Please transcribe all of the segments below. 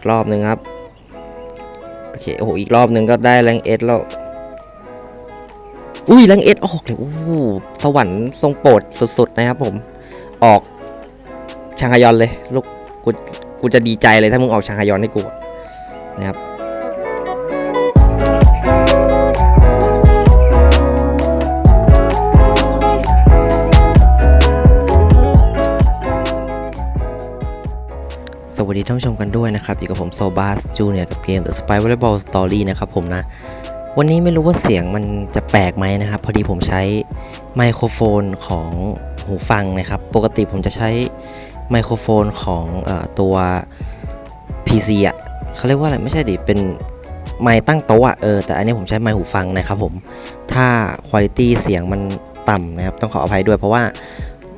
ีกรอบหนึ่งครับ โอเค โอ้โห อีกรอบหนึ่งก็ได้แรงเอสแล้ว อุ้ยแรงเอสออกเลยโอ้โหสวรรค์ทรงโปรดสุดๆนะครับผม ออกชางฮยอนเลย ลูกกูกูจะดีใจเลยถ้ามึงออกชางฮยอนให้กูนะครับ สวัสดีท่านผู้ชมกันด้วยนะครับ อยู่กับผมโซบาสจูเนียกับเกม The Spy Volleyball Story นะครับผมนะ วันนี้ไม่รู้ว่าเสียงมันจะแปลกไหมนะครับ พอดีผมใช้ไมโครโฟนของหูฟังนะครับ ปกติผมจะใช้ไมโครโฟนของอตัว PC อะเขาเรียกว่าอะไรไม่ใช่ดิเป็นไมตั้งโต๊ะอะเออแต่อันนี้ผมใช้ไมหูฟังนะครับผมถ้าคุณภาพเสียงมันต่ำนะครับ ต้องขออภัยด้วยเพราะว่า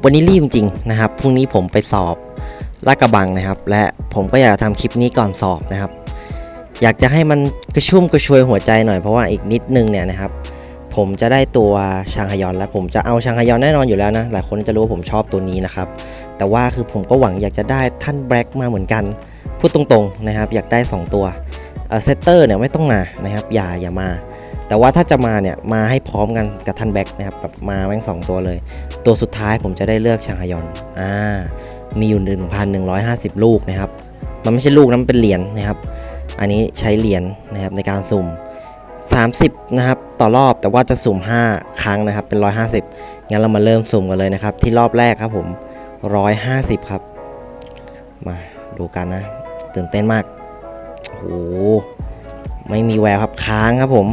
วันนี้รีบจริงๆนะครับพรุ่งนี้ผมไปสอบ ลาดกระบังนะครับ และผมก็อยากทำคลิปนี้ก่อนสอบนะครับ อยากจะให้มันกระชุ่มกระชวยหัวใจหน่อยเพราะว่าอีกนิดนึงเนี่ยนะครับ ผมจะได้ตัวชางฮยอนแล้วผมจะเอาชางฮยอนแน่นอนอยู่แล้วนะหลายคนจะรู้ว่าผมชอบตัวนี้นะครับ แต่ว่าคือผมก็หวังอยากจะได้ท่านแบล็กมาเหมือนกันพูดตรงๆนะครับ อยากได้ 2 ตัวเซตเตอร์เนี่ยไม่ต้องมานะครับ อย่าอย่ามา แต่ว่าถ้าจะมาเนี่ยมาให้พร้อมกันกับท่านแบ็กนะครับแบบมาแม่งสองตัวเลย ตัวสุดท้ายผมจะได้เลือกชางฮยอนอ่า มีอยู่ 1,150 ลูกนะครับ มันไม่ใช่ลูกนะมันเป็นเหรียญนะครับ อันนี้ใช้เหรียญนะครับในการสุ่ม 30 นะครับ ต่อรอบแต่ว่าจะสุ่ม 5 ครั้งนะครับ เป็น 150 งั้นเรามาเริ่มสุ่มกันเลยนะครับ ที่รอบแรกครับผม 150 ครับ มาดูกันนะ ตื่นเต้นมากโอ้โหไม่มีแววครับค้างครับผม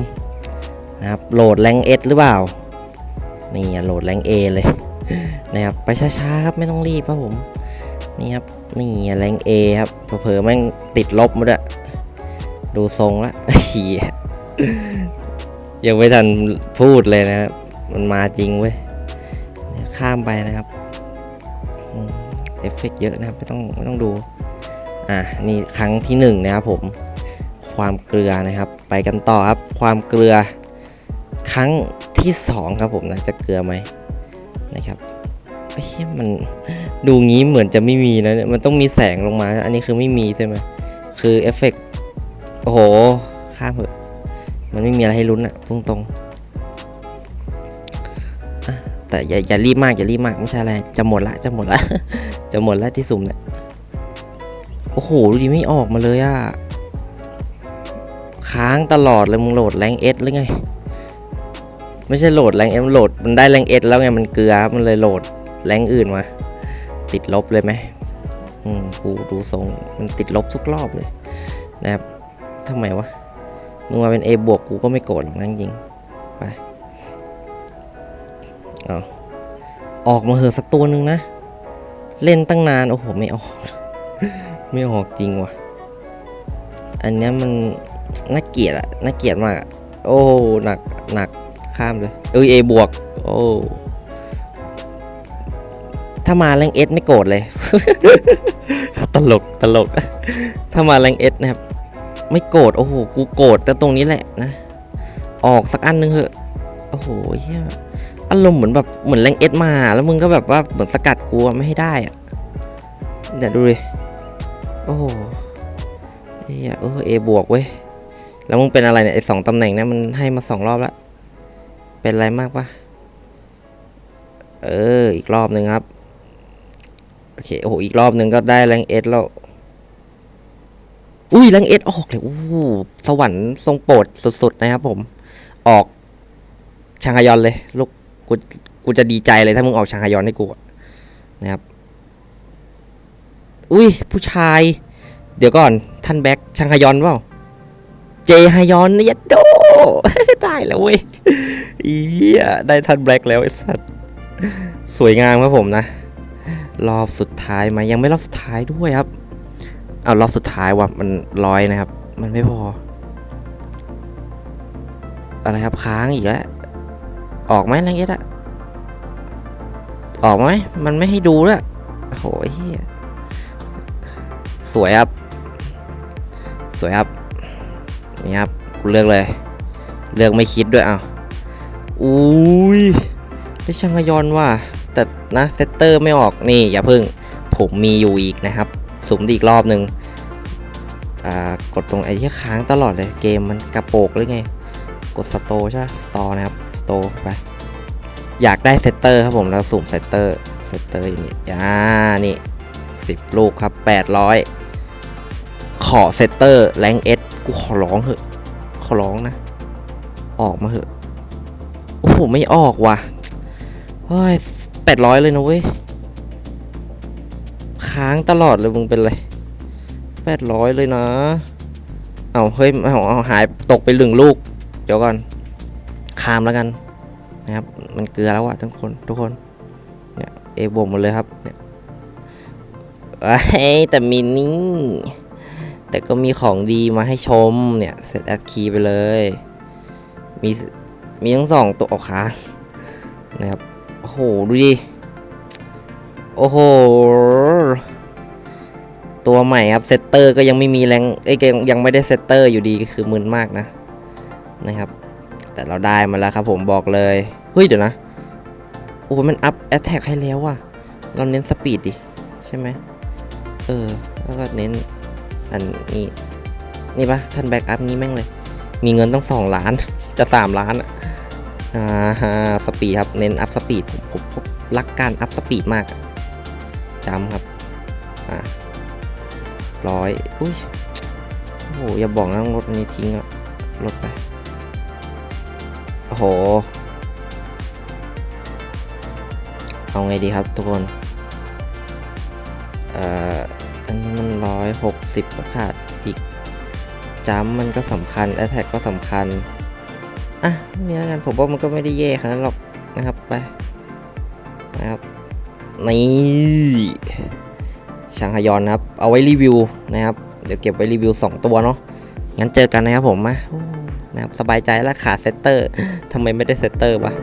นะครับโหลดแรงเอหรือเปล่า นี่โหลดแรงเอเลยนะครับ ไปช้าๆครับ ไม่ต้องรีบครับผม นี่ครับ นี่แรงเอครับเผลอๆแม่งติดลบหมดอะดูทรงละเฮียยังไม่ทันพูดเลยนะครับ มันมาจริงเว้ย ข้ามไปนะครับ เอฟเฟกต์เยอะนะครับ ไม่ต้องไม่ต้องดู อะ นี่ครั้งที่หนึ่งนะครับผม ความเกลือนะครับ ไปกันต่อครับ ความเกลือ ครั้งที่สองครับผมนะ จะเกลือไหมนะครับเหี้ยมัน ดูงี้เหมือนจะไม่มีนะเนี่ยมันต้องมีแสงลงมา อันนี้คือไม่มีใช่ไหมคือเอฟเฟกต์โอ้โห ข้ามเถอะมันไม่มีอะไรให้ลุ้นอะพุ่งตรงแต่อย่าอย่ารีบมากอย่ารีบมากไม่ใช่อะไร จะหมดละจะหมดละจะหมดละที่สุ่มเนี่ยโอ้โหดูดิไม่ออกมาเลยอะค้างตลอดเลยมึงโหลดแรงเอสหรือไง ไม่ใช่โหลดแรงเอสโหลดมันได้แรงเอสแล้วไงมันเกลือมันเลยโหลดแรงอื่นมา ติดลบเลยไหมอืมกูดูทรงมันติดลบทุกรอบเลยนะครับทำไมวะมึงมาเป็น A บวกกูก็ไม่โกรธหรอกนะจริงไปเอาออกมาเหอะสักตัวหนึ่งนะ เล่นตั้งนาน โอ้โห ไม่ออก ไม่ออกจริงว่ะ อันเนี้ยมันน่าเกลียดอะน่าเกลียดมาก โอ้หนักหนักข้ามเลย เอ้ย A บวก โอ้ ถ้ามาแรงเอสไม่โกรธเลย ตลกตลก ถ้ามาแรงเอสนะครับ ไม่โกรธโอ้โหกูโกรธแต่ตรงนี้แหละนะ ออกสักอันหนึงเหอะโอ้โหเฮียอารมณ์เหมือนแบบเหมือนแรงเอสมา แล้วมึงก็แบบว่าเหมือนสกัดกูไม่ให้ได้อะเดี๋ยวดูดิโอ้โหเฮียโอ้เอบวกเว้ยแล้วมึงเป็นอะไรเนี่ยไอสองตำแหน่งเนี่ยมันให้มาสองรอบแล้วเป็นอะไรมากปะเออ อีกรอบหนึ่งครับ อเคโอ้โหอีกรอบหนึ่งก็ได้แรงเอสแล้ว อุ้ยแรงเอสออกเลยโอ้โหสวรรค์ทรงโปรดสุดๆนะครับผม ออกชางฮยอนเลย ลูกกูกูจะดีใจเลยถ้ามึงออกชางฮยอนให้กูนะครับ อุ้ยผู้ชาย เดี๋ยวก่อนท่านแบ็คชางฮยอนเปล่าเจฮยอนเนี่ยโดได้แล้วเว้ยอีเหี้ยได้ท่านแบ็คแล้วไอ้สัสสวยงามครับผมนะ รอบสุดท้ายมายังไม่รอบสุดท้ายด้วยครับ เอารอบสุดท้ายว่ะมันร้อยนะครับ มันไม่พอ อะไรครับค้างอีกแล้วออกไหมแรงเอสอะออกไหมมันไม่ให้ดูด้วยโอ้โหเฮียสวยครับ สวยครับนี่ครับกูเลือกเลย เลือกไม่คิดด้วยเอาอุ้ยได้ช่างฮยอนว่ะ แต่นะเซตเตอร์ไม่ออกนี่อย่าพึ่งผมมีอยู่อีกนะครับสุ่มอีกรอบหนึ่งกดตรงไอ้ที่ค้างตลอดเลยเกมมันกระโปกหรือไง กดสโตใช่ไหมสตอนะครับสโตไปอยากได้เซตเตอร์ครับผมแล้วสุ่มเซตเตอร์เซตเตอร์อยู่นี่อ่านี่สิบลูกครับ800ขอเซตเตอร์แรงเอสกูขอร้องเถอะขอร้องนะ ออกมาเถอะโอ้โหไม่ออกว่ะเฮ้ย แปดร้อยเลยนะเว้ย ค้างตลอดเลยมึงเป็นไรแปดร้อยเลยนะ เอาเฮ้ยเอาเอาหายตกไปหนึ่งลูก เดี๋ยวก่อน คามแล้วกันนะครับ มันเกลือแล้วอะทุกคนทุกคน เนี่ยเอบวมหมดเลยครับ เนี่ยแต่มินี่ แต่ก็มีของดีมาให้ชม เนี่ย เซตแอดคีไปเลย มี มีทั้งสองตัวออกค้างนะครับ โอ้โห ดูดิ โอ้โห ตัวใหม่ครับ เซตเตอร์ก็ยังไม่มีแรงเอ้ยยังยังไม่ได้เซตเตอร์อยู่ดีก็คือมึนมากนะ นะครับ แต่เราได้มาแล้วครับผมบอกเลย เฮ้ย เดี๋ยวนะ โอ้มันอัพแอตแทกให้แล้วว่ะ เราเน้นสปีดดิ ใช่ไหม เออ แล้วก็เน้นอันนี้ นี่ปะท่านแบ็กอัพนี้แม่งเลย มีเงินต้องสองล้าน จะสามล้านอะ อ่าฮะสปีดครับเน้นอัพสปีดผมผมรักการอัพสปีดมากจำครับอ่าร้อยอุ้ยโอ้โหอย่าบอกนะต้องลดอันนี้ทิ้งอะลดไปโอ้โหเอาไงดีครับทุกคนเอ่ออันนี้มันร้อยหกสิบขาดอีกจัมมันก็สำคัญแอตแทกก็สำคัญ อะนี่แล้วกันผมว่ามันก็ไม่ได้แย่ขนาดหรอกนะครับไปนะครับนี่ช่างฮยอนนะครับ เอาไว้รีวิวนะครับ เดี๋ยวเก็บไว้รีวิว 2 ตัวเนาะงั้นเจอกันนะครับผมมานะครับสบายใจแล้วขาดเซตเตอร์ทำไมไม่ได้เซตเตอร์วะ